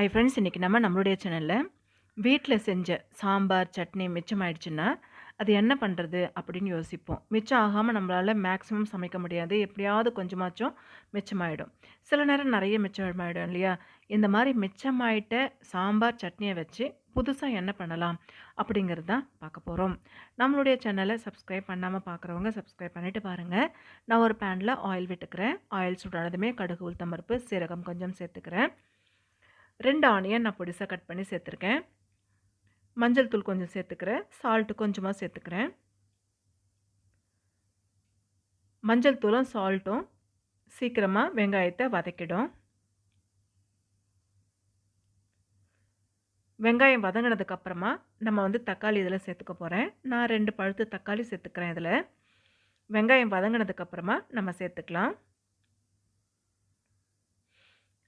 ஐ friends இன்றைக்கி நம்ம நம்மளுடைய சேனலில் வீட்டில் செஞ்ச சாம்பார் சட்னி மிச்சமாயிடுச்சுன்னா அது என்ன பண்ணுறது அப்படின்னு யோசிப்போம். மிச்சம் ஆகாமல் நம்மளால் மேக்ஸிமம் சமைக்க முடியாது. எப்படியாவது கொஞ்சமாச்சும் மிச்சமாயிடும். சில நேரம் நிறைய மிச்சமாயிடும் இல்லையா? இந்த மாதிரி மிச்சமாயிட்ட சாம்பார் சட்னியை வச்சு புதுசாக என்ன பண்ணலாம் அப்படிங்கிறது தான் பார்க்க போகிறோம் நம்மளுடைய சேனலை சப்ஸ்கிரைப் பண்ணாமல் பார்க்குறவங்க சப்ஸ்கிரைப் பண்ணிவிட்டு பாருங்கள் நான் ஒரு பேனில் ஆயில் விட்டுக்கிறேன். ஆயில் சுடானதுமே கடுகு உளுத்தம்பருப்பு சீரகம் கொஞ்சம் சேர்த்துக்கிறேன். ரெண்டு ஆனியன் நான் பொடிசாக கட் பண்ணி சேர்த்துருக்கேன். மஞ்சள் தூள் கொஞ்சம் சேர்த்துக்கிறேன். சால்ட்டு கொஞ்சமாக சேர்த்துக்கிறேன். மஞ்சள் தூளும் சால்ட்டும் சீக்கிரமாக வெங்காயத்தை வதக்கிடும். வெங்காயம் வதங்கினதுக்கப்புறமா நம்ம வந்து தக்காளி இதில் சேர்த்துக்க போகிறேன் நான் ரெண்டு பழுத்து தக்காளி சேர்த்துக்கிறேன் இதில். வெங்காயம் வதங்கினதுக்கப்புறமா நம்ம சேர்த்துக்கலாம்.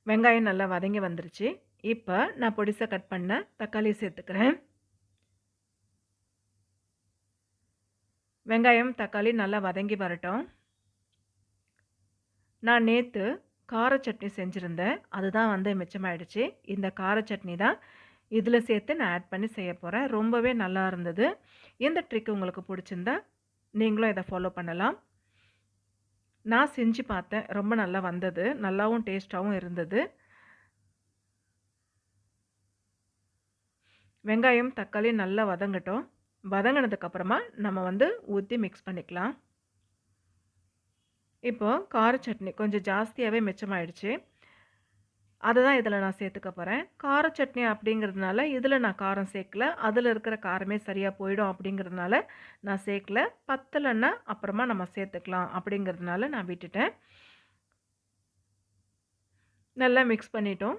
வெங்காயம் நல்லா வதங்கி வந்துருச்சு. இப்போ நான் பொடிசாக கட் பண்ண தக்காளி சேர்த்துக்கிறேன். வெங்காயம் தக்காளி நல்லா வதங்கி வரட்டும். நான் நேற்று கார சட்னி செஞ்சுருந்தேன். அதுதான் வந்து மிச்சமாயிடுச்சு. இந்த கார சட்னி தான் இதில் சேர்த்து நான் ஆட் பண்ணி செய்ய போகிறேன் ரொம்பவே நல்லா இருந்தது. இந்த ட்ரிக் உங்களுக்கு பிடிச்சிருந்தா நீங்களும் இதை ஃபாலோ பண்ணலாம். நான் செஞ்சு பார்த்தேன். ரொம்ப நல்லா வந்தது. நல்லாவும் டேஸ்ட்டாகவும் இருந்தது. வெங்காயம் தக்காளி நல்லா வதங்கட்டும். வதங்கினதுக்கப்புறமா நம்ம வந்து ஊற்றி மிக்ஸ் பண்ணிக்கலாம். இப்போது கார சட்னி கொஞ்சம் ஜாஸ்தியாகவே மிச்சமாயிடுச்சு. அதை தான் இதில் நான் சேர்த்துக்க போகிறேன் கார சட்னி அப்படிங்கிறதுனால இதில் நான் காரம் சேர்க்கல. அதில் இருக்கிற காரமே சரியாக போயிடும் அப்படிங்கிறதுனால நான் சேர்க்கல. பத்தலைன்னா அப்புறமா நம்ம சேர்த்துக்கலாம் அப்படிங்கிறதுனால நான் விட்டுட்டேன். நல்லா மிக்ஸ் பண்ணிட்டோம்.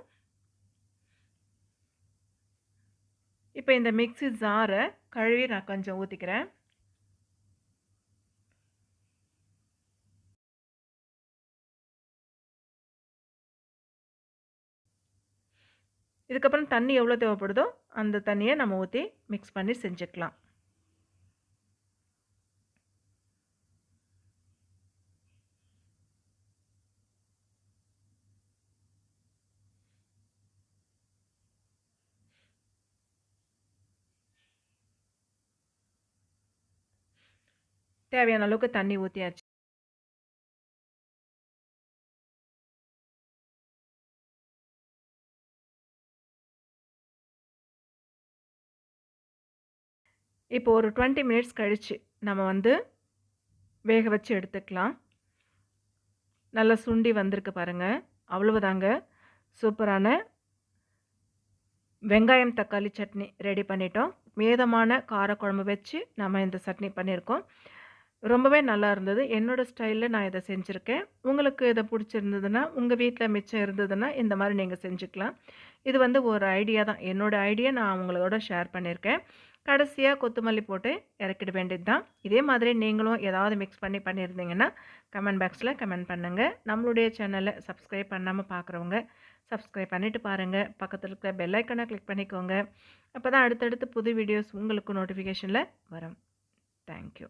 இப்போ இந்த மிக்ஸி ஜாரை கழுவி நான் கொஞ்சம் ஊற்றிக்கிறேன் இதுக்கப்புறம் தண்ணி எவ்வளோ தேவைப்படுதோ அந்த தண்ணியை நம்ம ஊற்றி மிக்ஸ் பண்ணி செஞ்சுக்கலாம். தேவையான அளவுக்கு தண்ணி ஊற்றியாச்சு இப்போ ஒரு டுவெண்ட்டி மினிட்ஸ் கழித்து நம்ம வந்து வேக வச்சு எடுத்துக்கலாம். நல்லா சுண்டி வந்திருக்கு பாருங்கள் அவ்வளவுதாங்க. சூப்பரான வெங்காயம் தக்காளி சட்னி ரெடி பண்ணிட்டோம். மீதமான காரக்குழம்பு வச்சு நம்ம இந்த சட்னி பண்ணியிருக்கோம். ரொம்பவே நல்லா இருந்தது. என்னோடய ஸ்டைலில் நான் இதை செஞ்சுருக்கேன். உங்களுக்கு இதை பிடிச்சிருந்ததுன்னா உங்கள் வீட்டில் மிச்சம் இருந்ததுன்னா இந்த மாதிரி நீங்கள் செஞ்சுக்கலாம். இது வந்து ஒரு ஐடியா தான். என்னோடய ஐடியா நான் உங்களோட ஷேர் பண்ணியிருக்கேன். கடைசியாக கொத்தமல்லி போட்டு இறக்கிட வேண்டியது தான் இதே மாதிரி நீங்களும் ஏதாவது மிக்ஸ் பண்ணி பண்ணியிருந்தீங்கன்னா கமெண்ட் பாக்ஸில் கமெண்ட் பண்ணுங்கள் நம்மளுடைய சேனலை சப்ஸ்கிரைப் பண்ணாமல் பார்க்குறவங்க சப்ஸ்கிரைப் பண்ணிவிட்டு பாருங்கள் பக்கத்தில் இருக்கிற பெல்லைக்கனை கிளிக் பண்ணிக்கோங்க. அப்போ தான் அடுத்தடுத்து புது வீடியோஸ் உங்களுக்கு நோட்டிஃபிகேஷனில் வரும். தேங்க்யூ